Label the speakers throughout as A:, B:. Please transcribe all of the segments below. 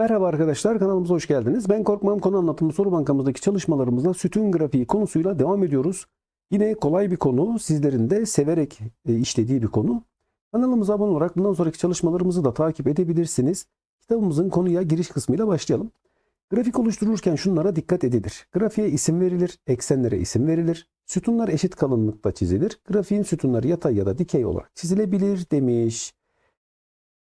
A: Merhaba arkadaşlar kanalımıza hoş geldiniz. Ben Korkmam Konu Anlatımı Soru Bankamızdaki çalışmalarımızda sütun grafiği konusuyla devam ediyoruz. Yine kolay bir konu, sizlerin de severek e, işlediği bir konu. Kanalımıza abone olarak bundan sonraki çalışmalarımızı da takip edebilirsiniz. Kitabımızın konuya giriş kısmıyla başlayalım. Grafik oluştururken şunlara dikkat edilir. Grafiğe isim verilir, eksenlere isim verilir. Sütunlar eşit kalınlıkta çizilir. Grafiğin sütunları yatay ya da dikey olarak çizilebilir demiş.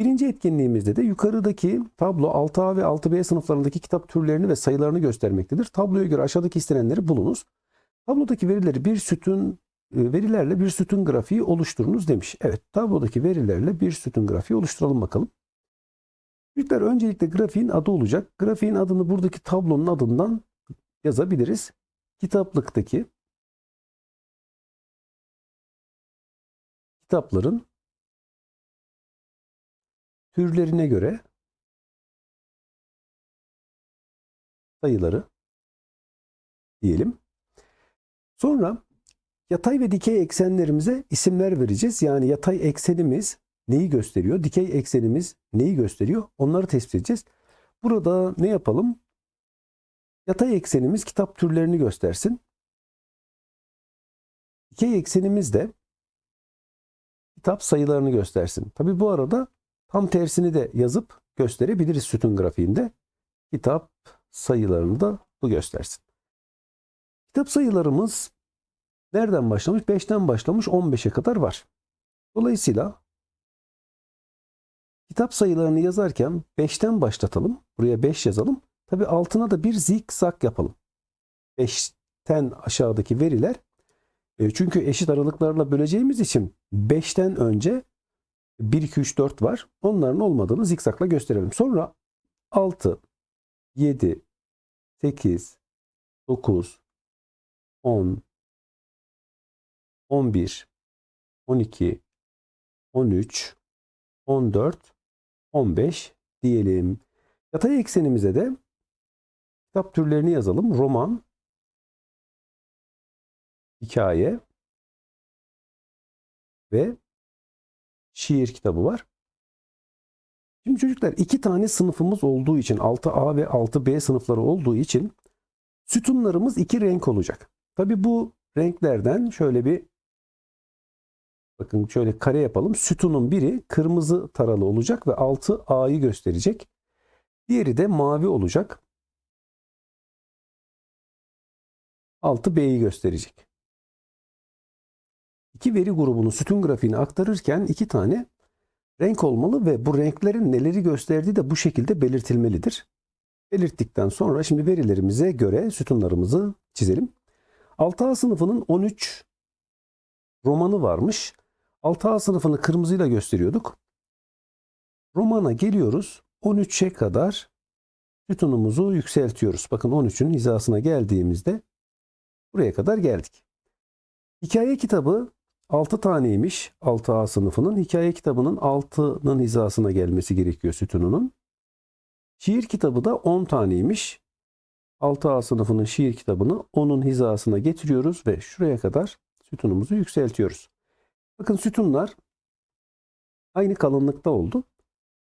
A: Birinci etkinliğimizde de yukarıdaki tablo 6A ve 6B sınıflarındaki kitap türlerini ve sayılarını göstermektedir. Tabloya göre aşağıdaki istenenleri bulunuz. Tablodaki verileri bir sütun e, verilerle bir sütun grafiği oluşturunuz demiş. Evet, tablodaki verilerle bir sütun grafiği oluşturalım bakalım. Çocuklar öncelikle grafiğin adı olacak. Grafiğin adını buradaki tablonun adından yazabiliriz. Kitaplıktaki kitapların türlerine göre sayıları diyelim. Sonra yatay ve dikey eksenlerimize isimler vereceğiz. Yani yatay eksenimiz neyi gösteriyor? Dikey eksenimiz neyi gösteriyor? Onları tespit edeceğiz. Burada ne yapalım? Yatay eksenimiz kitap türlerini göstersin. Dikey eksenimiz de kitap sayılarını göstersin. Tabi bu arada tam tersini de yazıp gösterebiliriz sütun grafiğinde. Kitap sayılarını da bu göstersin. Kitap sayılarımız nereden başlamış? 5'ten başlamış 15'e kadar var. Dolayısıyla kitap sayılarını yazarken 5'ten başlatalım. Buraya 5 yazalım. Tabi altına da bir zikzak yapalım. 5'ten aşağıdaki veriler e, çünkü eşit aralıklarla böleceğimiz için 5'ten önce 1, 2, 3, 4 var. Onların olmadığını zikzakla gösterelim. Sonra 6, 7, 8, 9, 10, 11, 12, 13, 14, 15 diyelim. Yatay eksenimize de kitap türlerini yazalım. Roman, hikaye ve şiir kitabı var. Şimdi çocuklar iki tane sınıfımız olduğu için 6A ve 6B sınıfları olduğu için sütunlarımız iki renk olacak. Tabi bu renklerden şöyle bir bakın şöyle kare yapalım. Sütunun biri kırmızı taralı olacak ve 6A'yı gösterecek. Diğeri de mavi olacak. 6B'yi gösterecek. İki veri grubunun sütun grafiğini aktarırken iki tane renk olmalı ve bu renklerin neleri gösterdiği de bu şekilde belirtilmelidir. Belirttikten sonra şimdi verilerimize göre sütunlarımızı çizelim. 6A sınıfının 13 romanı varmış. 6A sınıfını kırmızıyla gösteriyorduk. Romana geliyoruz. 13'e kadar sütunumuzu yükseltiyoruz. Bakın 13'ün hizasına geldiğimizde buraya kadar geldik. Hikaye kitabı 6 taneymiş 6A sınıfının. Hikaye kitabının 6'nın hizasına gelmesi gerekiyor sütununun. Şiir kitabı da 10 taneymiş. 6A sınıfının şiir kitabını 10'un hizasına getiriyoruz ve şuraya kadar sütunumuzu yükseltiyoruz. Bakın sütunlar aynı kalınlıkta oldu.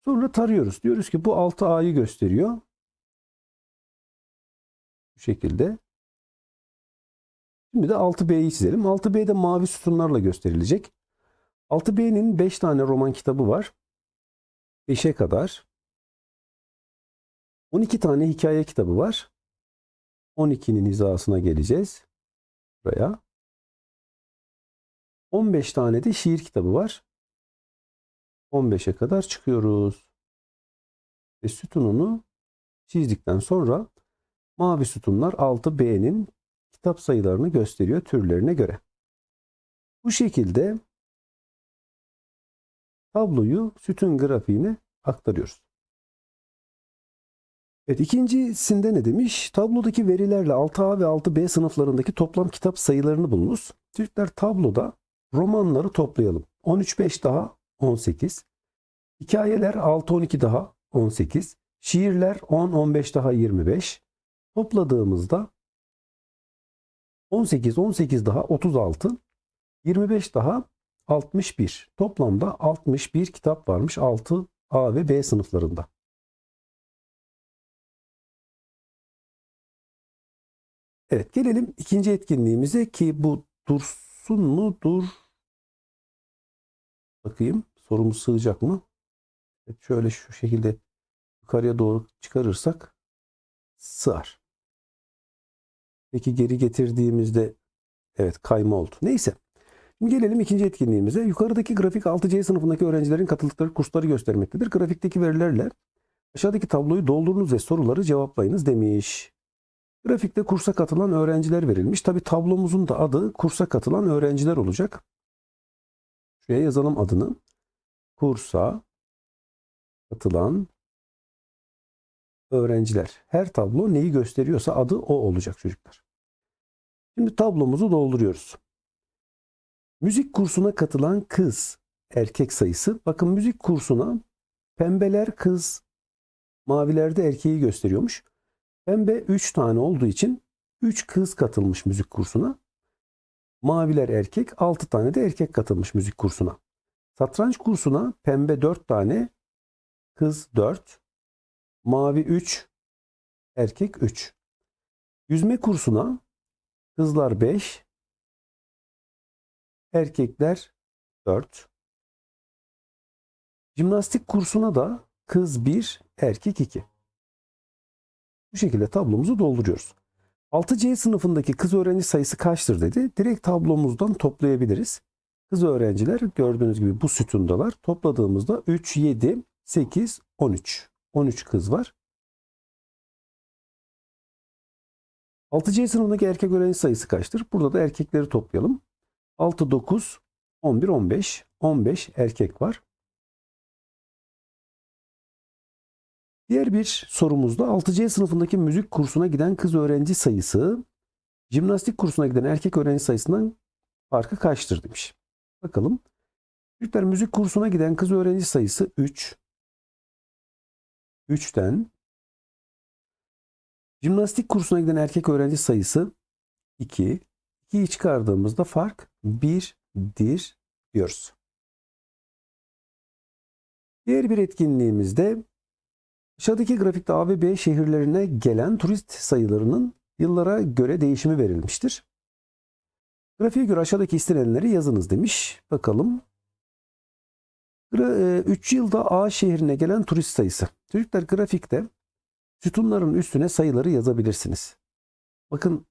A: Sonra tarıyoruz. Diyoruz ki bu 6A'yı gösteriyor. Bu şekilde. Şimdi de 6B'yi çizelim. 6B'de mavi sütunlarla gösterilecek. 6B'nin 5 tane roman kitabı var. 5'e kadar. 12 tane hikaye kitabı var. 12'nin hizasına geleceğiz. Buraya. 15 tane de şiir kitabı var. 15'e kadar çıkıyoruz. Ve sütununu çizdikten sonra mavi sütunlar 6B'nin kitap sayılarını gösteriyor türlerine göre. Bu şekilde tabloyu sütun grafiğine aktarıyoruz. Evet ikincisinde ne demiş? Tablodaki verilerle 6A ve 6B sınıflarındaki toplam kitap sayılarını bulunuz. Çocuklar tabloda romanları toplayalım. 13-5 daha 18. Hikayeler 6-12 daha 18. Şiirler 10-15 daha 25. Topladığımızda 18, 18 daha 36, 25 daha 61. Toplamda 61 kitap varmış 6 A ve B sınıflarında. Evet gelelim ikinci etkinliğimize ki bu dursun mu dur bakayım sorumuz sığacak mı? Evet, şöyle şu şekilde yukarıya doğru çıkarırsak sığar. Peki geri getirdiğimizde evet kayma oldu. Neyse. Şimdi gelelim ikinci etkinliğimize. Yukarıdaki grafik 6C sınıfındaki öğrencilerin katıldıkları kursları göstermektedir. Grafikteki verilerle aşağıdaki tabloyu doldurunuz ve soruları cevaplayınız demiş. Grafikte kursa katılan öğrenciler verilmiş. Tabi tablomuzun da adı kursa katılan öğrenciler olacak. Şuraya yazalım adını. Kursa katılan öğrenciler. Her tablo neyi gösteriyorsa adı o olacak çocuklar. Şimdi tablomuzu dolduruyoruz. Müzik kursuna katılan kız erkek sayısı. Bakın müzik kursuna pembeler kız, mavilerde erkeği gösteriyormuş. Pembe 3 tane olduğu için 3 kız katılmış müzik kursuna. Maviler erkek, 6 tane de erkek katılmış müzik kursuna. Satranç kursuna pembe 4 tane, kız 4, mavi 3, erkek 3. Yüzme kursuna kızlar 5, erkekler 4. Jimnastik kursuna da kız 1, erkek 2. Bu şekilde tablomuzu dolduruyoruz. 6C sınıfındaki kız öğrenci sayısı kaçtır dedi. Direkt tablomuzdan toplayabiliriz. Kız öğrenciler gördüğünüz gibi bu sütundalar. Topladığımızda 3, 7, 8, 13. 13 kız var. 6C sınıfındaki erkek öğrenci sayısı kaçtır? Burada da erkekleri toplayalım. 6, 9, 11, 15. 15 erkek var. Diğer bir sorumuzda 6C sınıfındaki müzik kursuna giden kız öğrenci sayısı jimnastik kursuna giden erkek öğrenci sayısından farkı kaçtır demiş. Bakalım. Çocuklar müzik kursuna giden kız öğrenci sayısı 3. 3'ten jimnastik kursuna giden erkek öğrenci sayısı 2. 2'yi çıkardığımızda fark 1'dir diyoruz. Diğer bir etkinliğimizde Aşağıdaki grafikte A ve B şehirlerine gelen turist sayılarının yıllara göre değişimi verilmiştir. Grafiğe göre aşağıdaki istenenleri yazınız demiş. Bakalım. 3 yılda A şehrine gelen turist sayısı. Çocuklar grafikte sütunların üstüne sayıları yazabilirsiniz. Bakın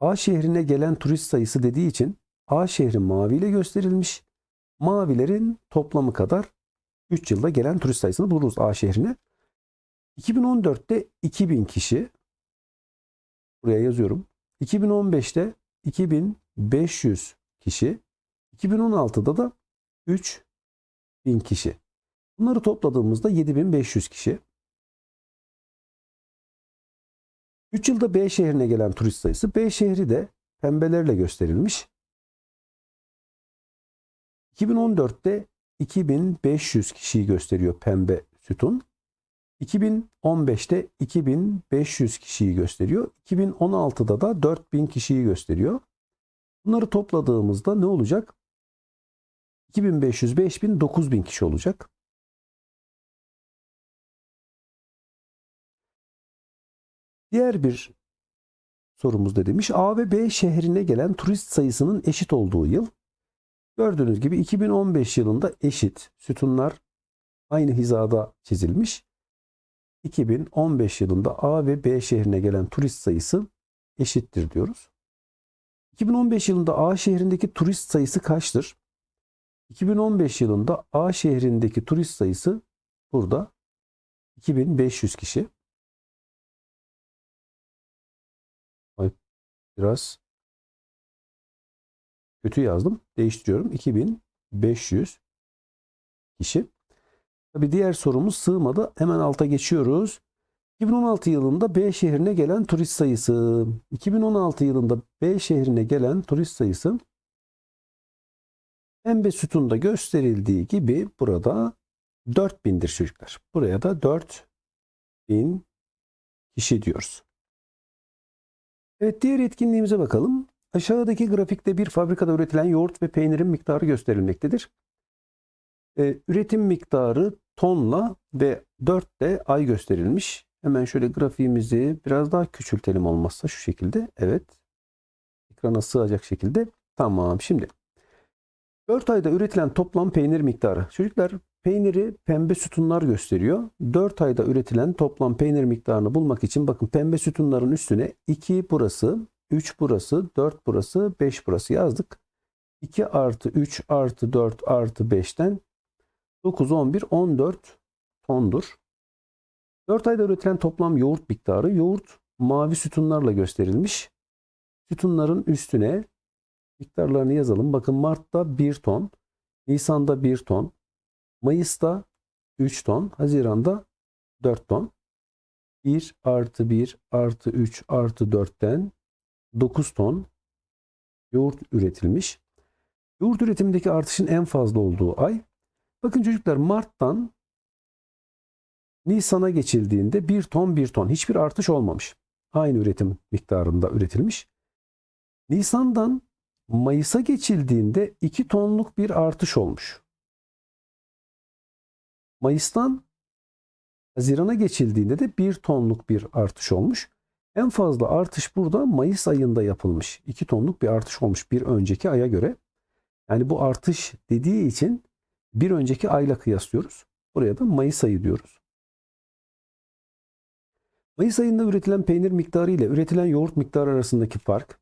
A: A şehrine gelen turist sayısı dediği için A şehri maviyle gösterilmiş. Mavilerin toplamı kadar 3 yılda gelen turist sayısını buluruz A şehrine. 2014'te 2000 kişi buraya yazıyorum. 2015'te 2500 kişi. 2016'da da 3000 kişi. Bunları topladığımızda 7500 kişi. 3 yılda B şehrine gelen turist sayısı. B şehri de pembelerle gösterilmiş. 2014'te 2500 kişiyi gösteriyor pembe sütun. 2015'te 2500 kişiyi gösteriyor. 2016'da da 4000 kişiyi gösteriyor. Bunları topladığımızda ne olacak? 2500, 5000, 9000 kişi olacak. Diğer bir sorumuzda demiş A ve B şehrine gelen turist sayısının eşit olduğu yıl. Gördüğünüz gibi 2015 yılında eşit sütunlar aynı hizada çizilmiş. 2015 yılında A ve B şehrine gelen turist sayısı eşittir diyoruz. 2015 yılında A şehrindeki turist sayısı kaçtır? 2015 yılında A şehrindeki turist sayısı burada 2500 kişi. Ay, biraz kötü yazdım. Değiştiriyorum. 2500 kişi. Tabi diğer sorumuz sığmadı. Hemen alta geçiyoruz. 2016 yılında B şehrine gelen turist sayısı. 2016 yılında B şehrine gelen turist sayısı Pembe sütunda gösterildiği gibi burada 4000'dir çocuklar. Buraya da 4000 kişi diyoruz. Evet diğer etkinliğimize bakalım. Aşağıdaki grafikte bir fabrikada üretilen yoğurt ve peynirin miktarı gösterilmektedir. Ee, üretim miktarı tonla ve 4 de ay gösterilmiş. Hemen şöyle grafiğimizi biraz daha küçültelim olmazsa şu şekilde. Evet. Ekrana sığacak şekilde. Tamam. Şimdi 4 ayda üretilen toplam peynir miktarı. Çocuklar peyniri pembe sütunlar gösteriyor. 4 ayda üretilen toplam peynir miktarını bulmak için bakın pembe sütunların üstüne 2 burası, 3 burası, 4 burası, 5 burası yazdık. 2 artı 3 artı 4 artı 5'ten 9, 11, 14 tondur. 4 ayda üretilen toplam yoğurt miktarı. Yoğurt mavi sütunlarla gösterilmiş. Sütunların üstüne miktarlarını yazalım. Bakın Mart'ta 1 ton, Nisan'da 1 ton, Mayıs'ta 3 ton, Haziran'da 4 ton. 1 artı 1 artı 3 artı 4'ten 9 ton yoğurt üretilmiş. Yoğurt üretimindeki artışın en fazla olduğu ay. Bakın çocuklar Mart'tan Nisan'a geçildiğinde 1 ton 1 ton hiçbir artış olmamış. Aynı üretim miktarında üretilmiş. Nisan'dan Mayıs'a geçildiğinde 2 tonluk bir artış olmuş. Mayıs'tan Haziran'a geçildiğinde de 1 tonluk bir artış olmuş. En fazla artış burada Mayıs ayında yapılmış. 2 tonluk bir artış olmuş bir önceki aya göre. Yani bu artış dediği için bir önceki ayla kıyaslıyoruz. Buraya da Mayıs ayı diyoruz. Mayıs ayında üretilen peynir miktarı ile üretilen yoğurt miktarı arasındaki fark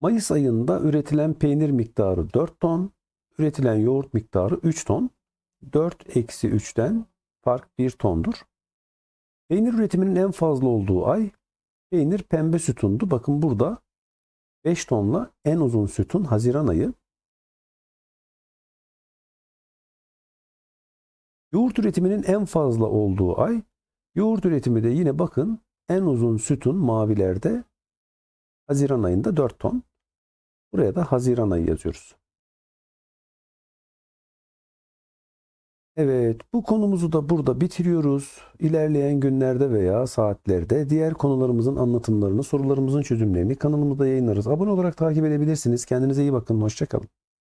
A: Mayıs ayında üretilen peynir miktarı 4 ton, üretilen yoğurt miktarı 3 ton. 4 eksi 3'ten fark 1 tondur. Peynir üretiminin en fazla olduğu ay peynir pembe sütundu. Bakın burada 5 tonla en uzun sütun Haziran ayı. Yoğurt üretiminin en fazla olduğu ay yoğurt üretimi de yine bakın en uzun sütun mavilerde Haziran ayında 4 ton. Buraya da Haziran ayı yazıyoruz. Evet, bu konumuzu da burada bitiriyoruz. İlerleyen günlerde veya saatlerde diğer konularımızın anlatımlarını, sorularımızın çözümlerini kanalımızda yayınlarız. Abone olarak takip edebilirsiniz. Kendinize iyi bakın. Hoşçakalın.